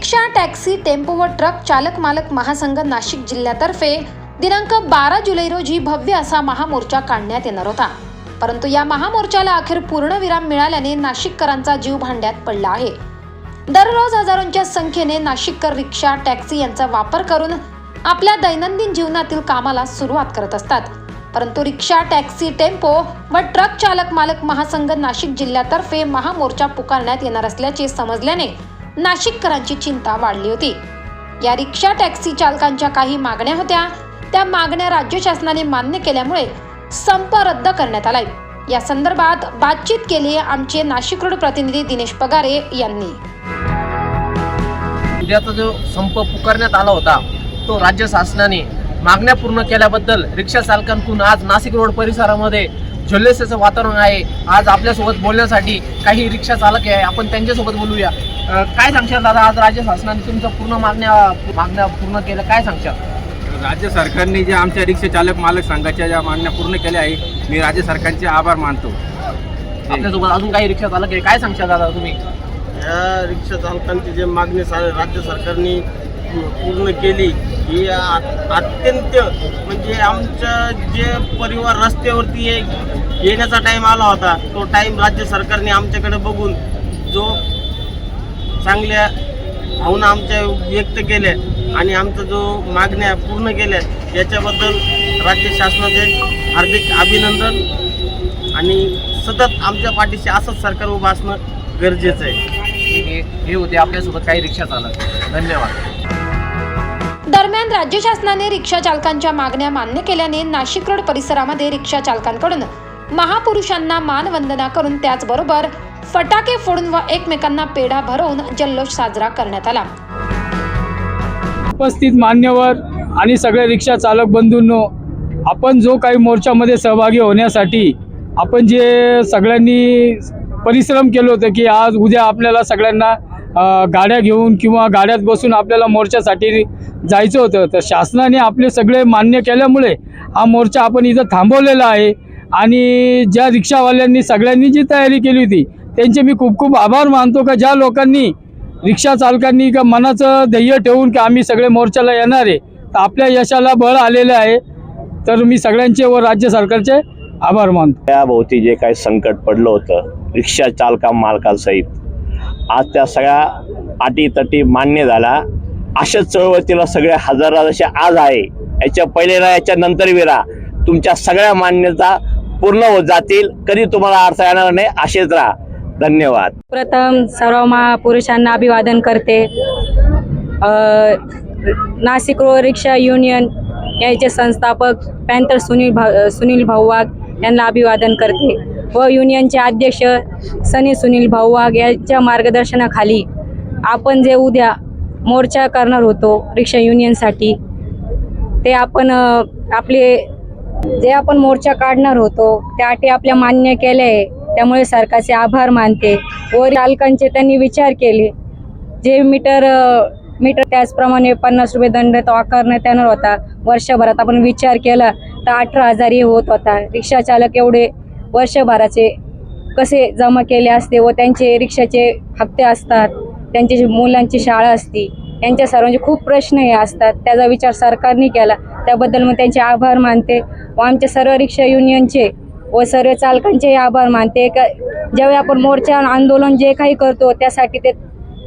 रिक्षा taxi tempo व truck चालक मालक महासंघ नाशिक जिल्ह्यातर्फे दिनांक बारा जुलै रोजी भव्य असा महामोर्चा काढण्यात येणार होता. परंतु या महामोर्चाला अखेर पूर्णविराम मिळाल्याने नाशिककरांचा जीव भांड्यात पडला आहे. दररोज हजारोंच्या संख्येने नाशिककर रिक्षा टॅक्सी यांचा वापर करून आपल्या दैनंदिन जीवनातील कामाला सुरुवात करत असतात. परंतु रिक्षा टॅक्सी टेम्पो व ट्रक चालक मालक महासंघ नाशिक जिल्ह्यातर्फे महामोर्चा पुकारण्यात येणार असल्याचे समजल्याने नाशिककरांची चिंता वाढली होती. या रिक्षा टॅक्सी चालकांच्या काही मागण्या होत्या. त्या मागण्या राज्य शासनाने मान्य केल्यामुळे संप रद्द करण्यात आलाय. या संदर्भात बातचीत केली आमचे नाशिक रोड प्रतिनिधी दिनेश पगारे यांनी. उद्याचा जो संप पुकारण्यात आला होता तो राज्य शासनाने मागण्या पूर्ण केल्याबद्दल रिक्षा चालकांकडून आज नाशिक रोड परिसरामध्ये जल्लोषाचं वातावरण आहे. आज आपल्यासोबत बोलण्यासाठी काही रिक्षा चालक आहे. आपण त्यांच्यासोबत बोलूया. काय सांगशाल दादा? आज राज्य शासनाने तुमच्या पूर्ण मागण्या मागण्या पूर्ण केल्या काय सांगशाल? राज्य सरकारने जे आमच्या रिक्षा चालक मालक संघाच्या ज्या मागण्या पूर्ण केल्या आहे मी राज्य सरकारचे आभार मानतो. आपल्यासोबत अजून काही रिक्षा चालक आहे. काय सांगशाल दादा तुम्ही? या रिक्षा चालकांची जे मागणी सा राज्य सरकारने पूर्ण केली ही अत्यंत म्हणजे आमच्या जे परिवार रस्त्यावरती ये- येण्याचा टाईम आला होता तो टाईम राज्य सरकारने आमच्याकडे बघून जो चांगल्या भावना आमच्या व्यक्त केल्या आणि आमचा जो मागण्या पूर्ण केल्या याच्याबद्दल राज्य शासनाचे हार्दिक अभिनंदन आणि सतत आमच्या पाठीशी असंच सरकार उभं असणं गरजेचं आहे. ठीक आहे हे होते आपल्यासोबत काही रिक्षा चालत धन्यवाद. दरम्यान राज्य शासनाने रिक्षा चालकांच्या मागण्या मान्य केल्याने नाशिक रोड परिसरामध्ये रिक्षा चालकांकडून महापुरुषांना मानवंदना करून त्याचबरोबर फटाके फोडून व एकमेकांना पेढा भरवून जल्लोष साजरा करण्यात आला. उपस्थित मान्यवर आणि सगळे रिक्षा चालक बंधूंनो आपण जो काही मोर्चामध्ये सहभागी होण्यासाठी आपण जे सगळ्यांनी परिश्रम केलं होतं की आज उद्या आपल्याला सगळ्यांना गाड्या घेऊन किंवा गाड्यात बसून आपल्याला मोर्चासाठी जायचं होतं. तर शासनाने आपले सगळे मान्य केल्यामुळे हा मोर्चा आपण इथं थांबवलेला आहे. आणि ज्या रिक्षावाल्यांनी सगळ्यांनी जी तयारी केली होती त्यांचे मी खूप खूप आभार मानतो का ज्या लोकांनी रिक्षा चालकांनी का मनाचं ध्येय ठेवून की आम्ही सगळे मोर्चाला येणार आहे तर आपल्या यशाला बळ आलेलं आहे. तर मी सगळ्यांचे व राज्य सरकारचे आभार मानतो. त्याभोवती जे काही संकट पडलं होतं रिक्षा चालका मालकासहित आज त्या सगळ्या अटीतटी मान्य झाला. अशाच चळवळीला सगळे हजारा जसे आज आहे. याच्या पहिले ना याच्या नंतर विरा तुमच्या सगळ्या मान्यता पूर्ण होत जातील. कधी तुम्हाला अर्थ येणार नाही असेच राहा. धन्यवाद. प्रथम सर्व महापुरुषांना अभिवादन करते. नाशिक रोड रिक्षा युनियन याचे संस्थापक पॅन्थर सुनील भा सुनील भाऊ वाघ यांना अभिवादन करते. व युनियनचे अध्यक्ष सनी सुनील भाऊ वाघ यांच्या मार्गदर्शनाखाली आपण जे उद्या मोर्चा करणार होतो रिक्षा युनियनसाठी ते आपण आपले जे आपण मोर्चा काढणार होतो त्या अटी आपल्या मान्य केल्या आहे. त्यामुळे सरकारचे आभार मानते. व चालकांचे त्यांनी विचार केले. जे मीटर मीटर त्याचप्रमाणे पन्नास रुपये दंड तो आकारण्यात येणार होता. वर्षभरात आपण विचार केला तर अठरा हजारही होत होता. रिक्षा चालक एवढे वर्षभराचे कसे जमा केले असते व त्यांचे रिक्षाचे हप्ते असतात त्यांची मुलांची शाळा असती यांच्या सर्वांचे खूप प्रश्न हे असतात. त्याचा विचार सरकारने केला. त्याबद्दल मी त्यांचे आभार मानते व आमच्या सर्व रिक्षा युनियनचे व सर्व चालकांचेही आभार मानते. का ज्यावेळी आपण मोर्चा आंदोलन जे काही करतो त्यासाठी ते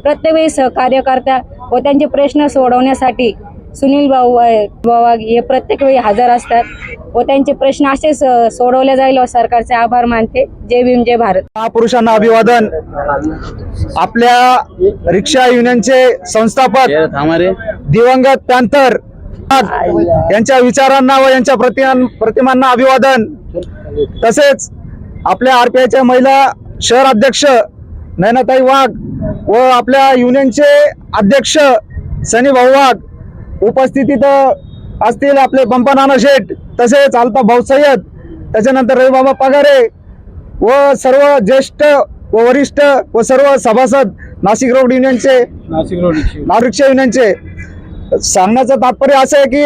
प्रत्येक वेळी सहकार्य करतात व त्यांचे प्रश्न सोडवण्यासाठी सुनील भाऊ भाऊ हे प्रत्येक वेळी हजर असतात. व त्यांचे प्रश्न असेच सोडवले जाईल व सरकारचे आभार मानते. जय भीम जय भारत. महापुरुषांना अभिवादन. आपल्या रिक्षा युनियनचे संस्थापक दिवंगत पॅन्थर यांच्या विचारांना व यांच्या प्रतिमां प्रतिमांना अभिवादन. तसेच आपल्या आर पी आयच्या महिला शहर अध्यक्ष नयनाताई वाघ व आपल्या युनियनचे अध्यक्ष सनी भाऊ वाघ उपस्थितीत असतील आपले पंपा नाना शेठ तसेच अल्ता भाऊ सय्यद त्याच्यानंतर रविबाबा पगारे व सर्व ज्येष्ठ व वरिष्ठ व सर्व सभासद नाशिक रोड युनियनचे नाशिक रोड युनियनचे. सांगण्याचं तात्पर्य असं आहे की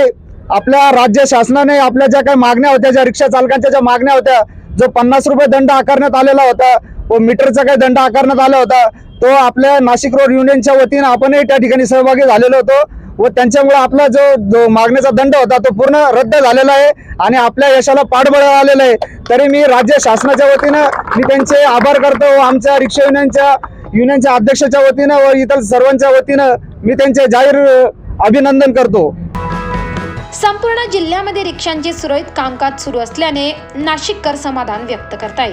आपल्या राज्य शासनाने आपल्या ज्या काही मागण्या होत्या ज्या रिक्षा चालकांच्या ज्या मागण्या होत्या जो पन्नास रुपये दंड आकारण्यात आलेला होता व मीटरचा काही दंड आकारण्यात आला होता तो आपल्या नाशिक रोड युनियनच्या वतीनं आपणही त्या ठिकाणी सहभागी झालेलो होतो. व त्यांच्यामुळे आपला जो मागण्याचा दंड होता तो पूर्ण रद्द झालेला आहे आणि आपल्या यशाला पाठबळ आलेलं आहे. तरी मी राज्य शासनाच्या वतीनं मी त्यांचे आभार करतो व आमच्या रिक्षा युनियनच्या युनियनच्या अध्यक्षाच्या वतीनं व इतर सर्वांच्या वतीनं मी त्यांचे जाहीर अभिनंदन करतो. संपूर्ण जिल्ह्यामध्ये रिक्षांचे सुरळीत कामकाज सुरू असल्याने नाशिककर समाधान व्यक्त करताय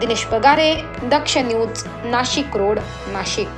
दिनेश पगारे दक्ष न्यूज नाशिक रोड नाशिक.